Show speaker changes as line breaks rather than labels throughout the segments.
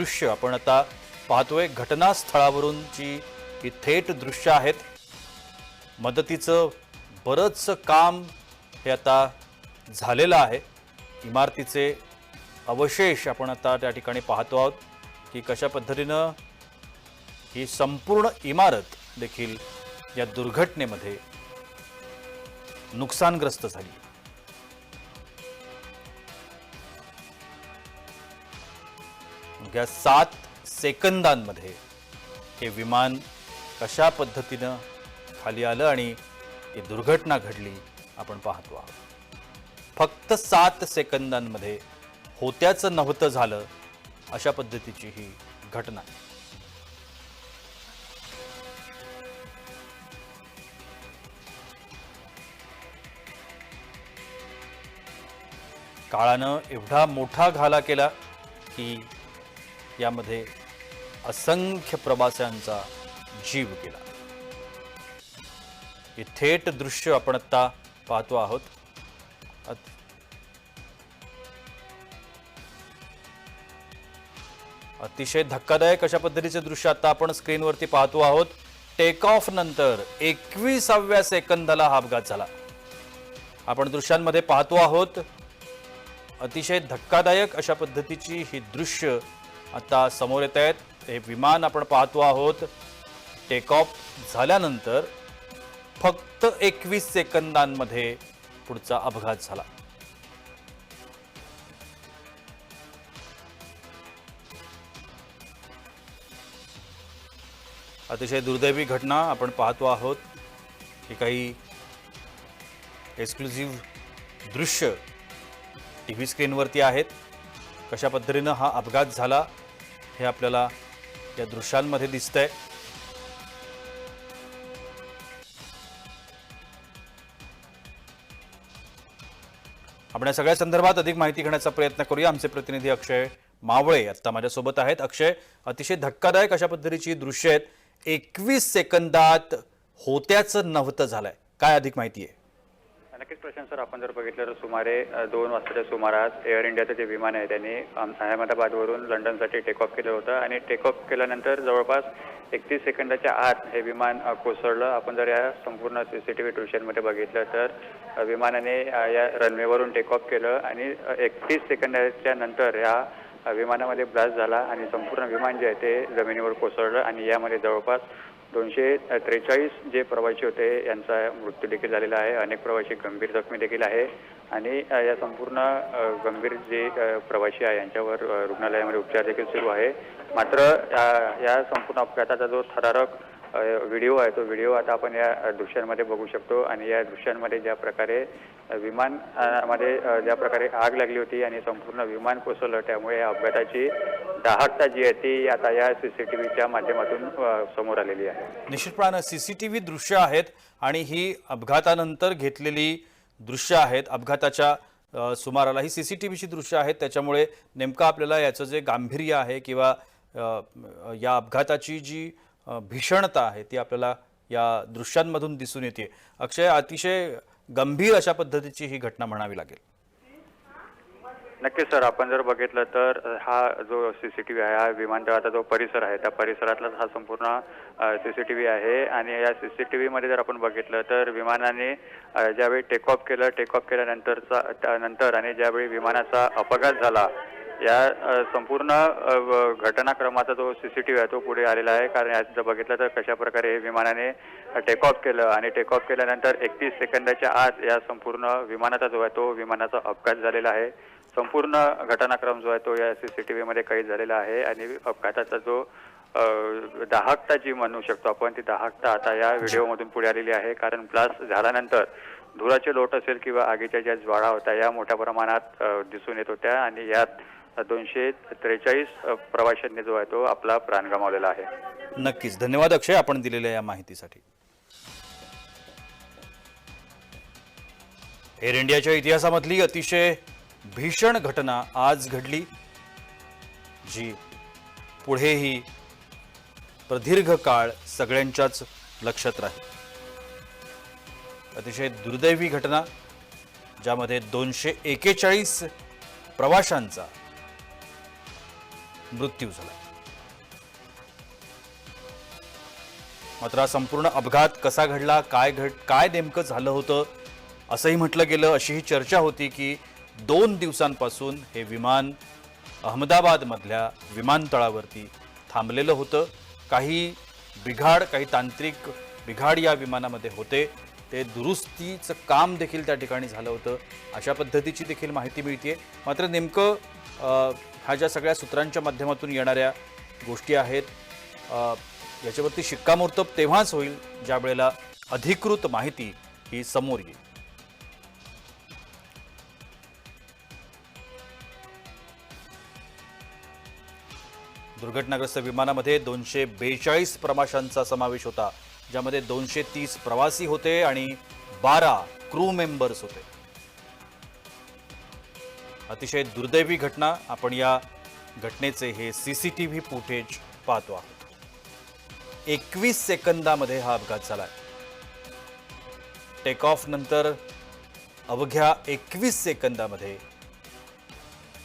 दृश्य. आपण आता पाहतोय घटनास्थळावरूनची ही थेट दृश्य आहेत. मदतीचं बरंचसं काम हे आता झालेलं आहे. इमारतीचे अवशेष आपण आता त्या ठिकाणी पाहतो आहोत की कशा पद्धतीनं ही संपूर्ण इमारत देखील या दुर्घटनेमध्ये नुकसानग्रस्त झाली. अवघ्या सात सेकंदांमध्ये हे विमान कशा पद्धतीनं खाली आलं आणि ही दुर्घटना घडली आपण पाहतो आहोत. फक्त सात सेकंदांमध्ये होत्याचं नव्हतं झालं अशा पद्धतीची ही घटना. आहे काळानं एवढा मोठा घाला केला की यामध्ये असंख्य प्रवाशांचा जीव गेला. हे थेट दृश्य आपण आता पाहतो आहोत. अतिशय धक्कादायक अशा पद्धतीचे दृश्य आता आपण स्क्रीनवरती पाहतो आहोत. टेक ऑफ नंतर एकविसाव्या सेकंदाला हा अपघात झाला. आपण दृश्यांमध्ये पाहतो आहोत. अतिशय धक्कादायक अशा पद्धतीची ही दृश्य आता समोर येत आहेत. हे विमान आपण पाहतो आहोत. टेक ऑफ झाल्यानंतर फक्त एकवीस सेकंदांमध्ये पुढचा अपघात झाला. अतिशय दुर्दैवी घटना आपण पाहतो आहोत. ही काही एक्सक्लुझिव्ह दृश्य टी व्ही स्क्रीनवरती आहेत. कशा पद्धतीनं हा अपघात झाला? हे आपल्याला या दृश्यांमध्ये दिसतंय. आपण या सगळ्या संदर्भात अधिक माहिती घेण्याचा प्रयत्न करूया. आमचे प्रतिनिधी अक्षय मावळे आता माझ्यासोबत आहेत. अक्षय अतिशय धक्कादायक अशा पद्धतीची दृश्य आहेत. एकवीस सेकंदात होत्याचं नव्हतं झालंय. काय अधिक माहिती आहे?
नक्कीच प्रशांत सर आपण जर बघितलं तर सुमारे दोन वाजताच्या सुमारास एअर इंडियाचं जे विमान आहे त्यांनी अहमदाबादवरून लंडनसाठी टेक ऑफ केलं होतं. आणि टेक ऑफ केल्यानंतर जवळपास एकतीस सेकंदाच्या आत हे विमान कोसळलं. आपण जर या संपूर्ण सी सी टी व्ही ट्युशनमध्ये बघितलं तर विमानाने या रनवेवरून टेक ऑफ केलं आणि एकतीस सेकंदाच्या नंतर ह्या विमानामध्ये ब्लास्ट झाला आणि संपूर्ण विमान जे आहे ते जमिनीवर कोसळलं आणि यामध्ये जवळपास दोनशे त्रेचाळीस जे प्रवासी होते यांचा मृत्यू देखील झालेला आहे. अनेक प्रवासी गंभीर जखमी देखील आहे. आणि या संपूर्ण गंभीर जे प्रवासी आहे यांच्यावर रुग्णालयामध्ये उपचार देखील सुरू आहे. मात्र या संपूर्ण अपघाताचा जो थरारक व्हिडिओ आहे तो व्हिडिओ आता आपण या दृश्यांमध्ये बघू शकतो आणि या दृश्यांमध्ये ज्या प्रकारे विमानामध्ये ज्या प्रकारे आग लागली होती आणि संपूर्ण विमान कोसळलं त्यामुळे या अपघाताची दाहकता जी आहे ती आता या सीसीटीव्हीच्या माध्यमातून समोर आलेली आहे.
निश्चितपणानं सी सी टी व्ही दृश्य आहेत आणि ही अपघातानंतर घेतलेली दृश्य आहेत. अपघाताच्या सुमाराला ही सी सी टी व्हीची दृश्य आहेत. त्याच्यामुळे नेमकं आपल्याला याचं जे गांभीर्य आहे किंवा या अपघाताची जी भीषणता आहे ती आपल्याला या दृश्यांमधून दिसून येते. अक्षय अतिशय गंभीर अशा पद्धतीची ही घटना म्हणावी लागेल.
नक्कीच सर आपण जर बघितलं तर हा जो सीसीटीव्ही आहे हा विमानतळाचा जो परिसर आहे त्या परिसरातलाच हा संपूर्ण सीसीटीव्ही आहे. आणि या सीसीटीव्ही मध्ये जर आपण बघितलं तर विमानाने ज्यावेळी टेक ऑफ केलं टेक ऑफ केल्यानंतरचा त्या- नंतर आणि ज्यावेळी विमानाचा अपघात झाला या संपूर्ण संपूर्ण जो व- घटनाक्रमाचा जो व्ही आहे तो पुढे आलेला आहे. कारण यात जर बघितलं तर कशा प्रकारे हे विमानाने टेक ऑफ केलं आणि टेक ऑफ केल्यानंतर एकतीस सेकंदाच्या आत या संपूर्ण विमानाचा जो आहे तो विमानाचा अपघात झालेला आहे. संपूर्ण घटनाक्रम जो आहे तो या सी सी टी व्हीमध्ये कैद झालेला आहे आणि अपघाताचा जो दाहकता जी म्हणू शकतो आपण ती दाहकता आता या व्हिडिओमधून पुढे आलेली आहे. कारण ब्लास्ट झाल्यानंतर धुराचे लोट असेल किंवा आगीच्या ज्या ज्वाळा होत्या या मोठ्या प्रमाणात दिसून येत होत्या आणि यात दोनशे त्रेचाळीस प्रवाशांनी जो आहे तो आपला प्राण गमावलेला आहे.
नक्कीच. धन्यवाद अक्षय आपण दिलेल्या या माहितीसाठी. एअर इंडियाच्या इतिहासामधली अतिशय भीषण घटना आज घडली जी पुढेही प्रदीर्घ काळ सगळ्यांच्याच लक्षात राहील. अतिशय दुर्दैवी घटना ज्यामध्ये दोनशे एकेचाळीस प्रवाशांचा मृत्यू झाला. मात्र हा संपूर्ण अपघात कसा घडला काय घड काय नेमकं झालं होतं असंही म्हटलं गेलं अशी ही चर्चा होती की दोन दिवसांपासून हे विमान अहमदाबादमधल्या विमानतळावरती थांबलेलं होतं. काही बिघाड काही तांत्रिक बिघाड या विमानामध्ये होते. ते दुरुस्तीचं काम देखील त्या ठिकाणी झालं होतं. अशा पद्धतीची देखील माहिती मिळते मात्र नेमकं ह्या ज्या सगळ्या सूत्रांच्या माध्यमातून येणाऱ्या गोष्टी आहेत याच्यावरती शिक्कामोर्तब तेव्हाच होईल ज्या वेळेला अधिकृत माहिती ही समोर येईल. दुर्घटनाग्रस्त विमानामध्ये दोनशे बेचाळीस प्रवाशांचा समावेश होता. ज्यामध्ये दोनशे तीस प्रवासी होते आणि बारा क्रू मेंबर्स होते. अतिशय दुर्दैवी घटना. आपण या घटनेचे हे C C T V footage पाहतो आहोत. एकवीस सेकंदामध्ये हा अपघात झाला आहे टेक ऑफ नंतर अवघ्या एकवीस सेकंदामध्ये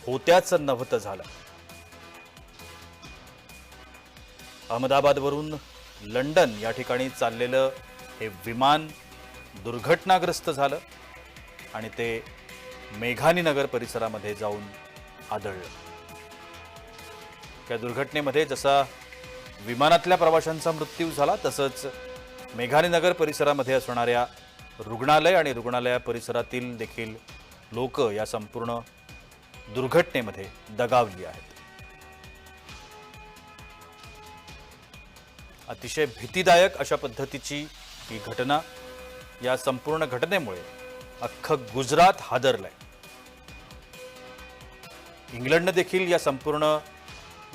होत्याचं नव्हतं झालं. अहमदाबादवरून लंडन या ठिकाणी चाललेलं हे विमान दुर्घटनाग्रस्त झालं आणि ते मेघानीनगर परिसरामध्ये जाऊन आदळलं. त्या दुर्घटनेमध्ये जसा विमानातल्या प्रवाशांचा मृत्यू झाला तसंच मेघानीनगर परिसरामध्ये असणाऱ्या रुग्णालय आणि रुग्णालया परिसरातील देखील लोक या संपूर्ण दुर्घटनेमध्ये दगावली आहेत. अतिशय भीतीदायक अशा पद्धतीची ही घटना या संपूर्ण घटनेमुळे अख्खं गुजरात हादरलंय. इंग्लंडनं देखील या संपूर्ण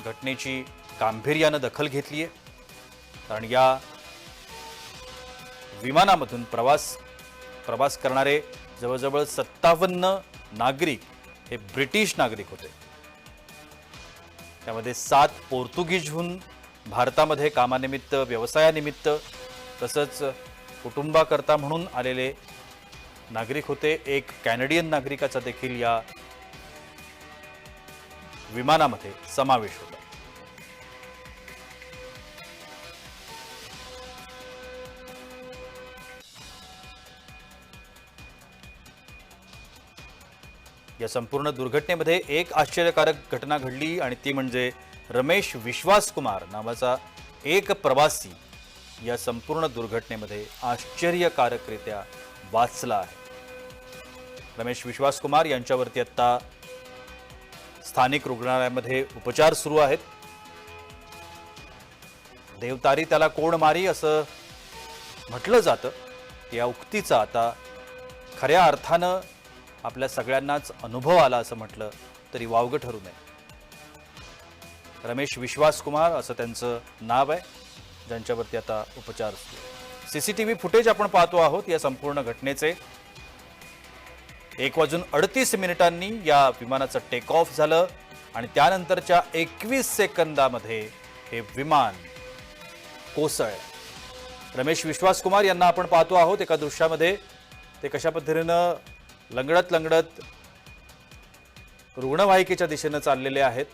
घटनेची गांभीर्यानं दखल घेतली आहे. कारण या विमानामधून प्रवास प्रवास करणारे जवळजवळ सत्तावन्न नागरिक हे ब्रिटिश नागरिक होते. त्यामध्ये सात पोर्तुगीजहून भारतामध्ये कामानिमित्त व्यवसायानिमित्त तसंच कुटुंबाकरता म्हणून आलेले नागरिक होते. एक कॅनडियन नागरिकाचा देखील या विमानामध्ये समावेश होता. या संपूर्ण दुर्घटनेमध्ये एक आश्चर्यकारक घटना घडली आणि ती म्हणजे रमेश विश्वासकुमार नावाचा एक प्रवासी या संपूर्ण दुर्घटनेमध्ये आश्चर्यकारकरित्या वाचला आहे. रमेश विश्वास कुमार यांच्यावरती आत्ता स्थानिक रुग्णालयामध्ये उपचार सुरू आहेत. देवतारी त्याला कोण मारी असं म्हटलं जातं. या उक्तीचा आता खऱ्या अर्थानं आपल्या सगळ्यांनाच अनुभव आला असं म्हटलं तरी वावगं ठरू नये. रमेश विश्वास कुमार असं त्यांचं नाव आहे ज्यांच्यावरती आता उपचार C C T V footage आपण पाहतो आहोत या संपूर्ण घटनेचे. एक वाजून अडतीस मिनिटांनी या विमानाचं टेक ऑफ झालं आणि त्यानंतरच्या एकवीस सेकंदामध्ये हे विमान कोसळ रमेश विश्वास कुमार यांना आपण पाहतो आहोत एका दृश्यामध्ये. ते कशा पद्धतीनं लंगडत लंगडत रुग्णवाहिकेच्या दिशेनं चाललेले आहेत.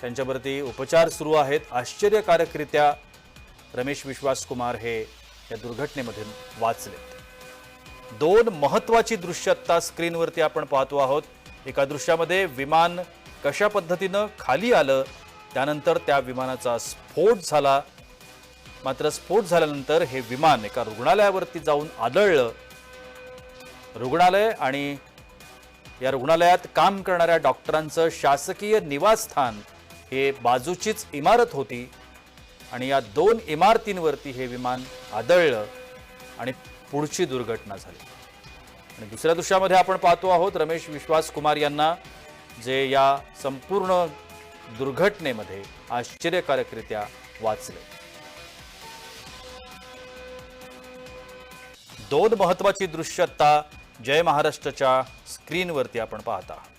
त्यांच्यावरती उपचार सुरू आहेत. आश्चर्यकारकरित्या रमेश विश्वास कुमार हे या दुर्घटनेमधून वाचलेत दोन महत्वाची दृश्य आत्ता स्क्रीनवरती आपण पाहतो आहोत. एका दृश्यामध्ये विमान कशा पद्धतीनं खाली आलं त्यानंतर त्या विमानाचा स्फोट झाला. मात्र स्फोट झाल्यानंतर हे विमान एका रुग्णालयावरती जाऊन आदळलं. रुग्णालय आणि या रुग्णालयात काम करणाऱ्या डॉक्टरांचं शासकीय निवासस्थान हे बाजूचीच इमारत होती आणि या दोन इमारतींवरती हे विमान आदळलं आणि पुढची दुर्घटना झाली. आणि दुसऱ्या दृश्यामध्ये आपण पाहतो आहोत रमेश विश्वास कुमार यांना जे या संपूर्ण दुर्घटनेमध्ये आश्चर्यकारकरित्या वाचले. दोन महत्वाची दृश्यता जय महाराष्ट्रच्या स्क्रीनवरती आपण पाहत आहात.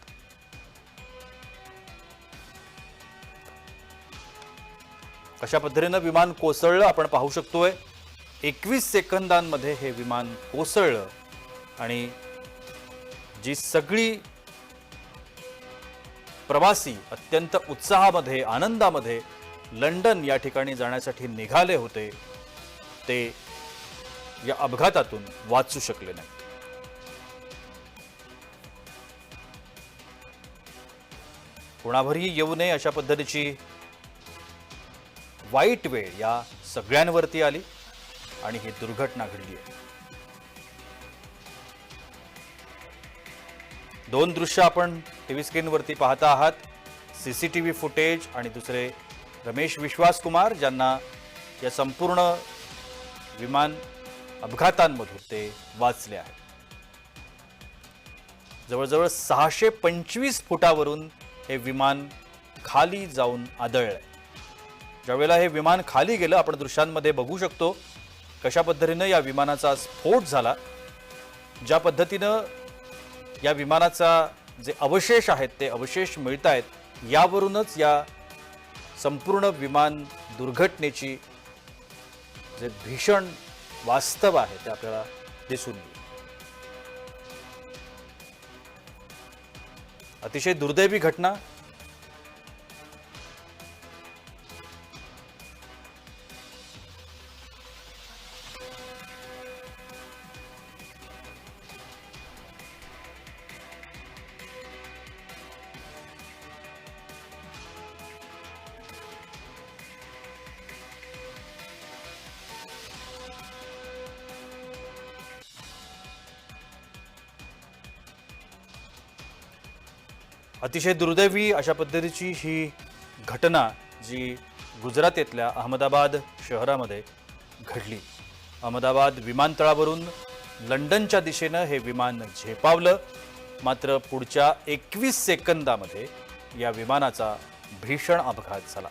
कशा पद्धतीनं विमान कोसळलं आपण पाहू शकतोय. एकवीस सेकंदांमध्ये हे विमान कोसळलं आणि जी सगळी प्रवासी अत्यंत उत्साहामध्ये आनंदामध्ये लंडन या ठिकाणी जाण्यासाठी निघाले होते ते या अपघातातून वाचू शकले नाही कोणावरही येऊ नये अशा पद्धतीची वाईट वेळ या सगळ्यांवरती आली आणि ही दुर्घटना घडली आहे. दोन दृश्य आपण टी व्ही स्क्रीनवरती पाहता आहात. सीसीटीव्ही फुटेज आणि दुसरे रमेश विश्वास कुमार ज्यांना या संपूर्ण विमान अपघातांमधून ते वाचले आहेत. जवळजवळ सहाशे पंचवीस फुटावरून हे विमान खाली जाऊन आदळलं ज्यावेळेला हे विमान खाली गेलं आपण दृश्यांमध्ये बघू शकतो कशा पद्धतीनं या विमानाचा स्फोट झाला. ज्या पद्धतीनं या विमानाचा जे अवशेष आहेत ते अवशेष मिळत आहेत यावरूनच या संपूर्ण विमान दुर्घटनेची जे भीषण वास्तव आहे ते आपल्याला दिसून येईल. अतिशय दुर्दैवी घटना. अतिशय दुर्दैवी अशा पद्धतीची ही घटना जी गुजरात येथल्या अहमदाबाद शहरामध्ये घडली. अहमदाबाद विमानतळावरून लंडनच्या दिशेनं हे विमान झेपावलं. मात्र पुढच्या एकवीस सेकंदामध्ये या विमानाचा भीषण अपघात झाला.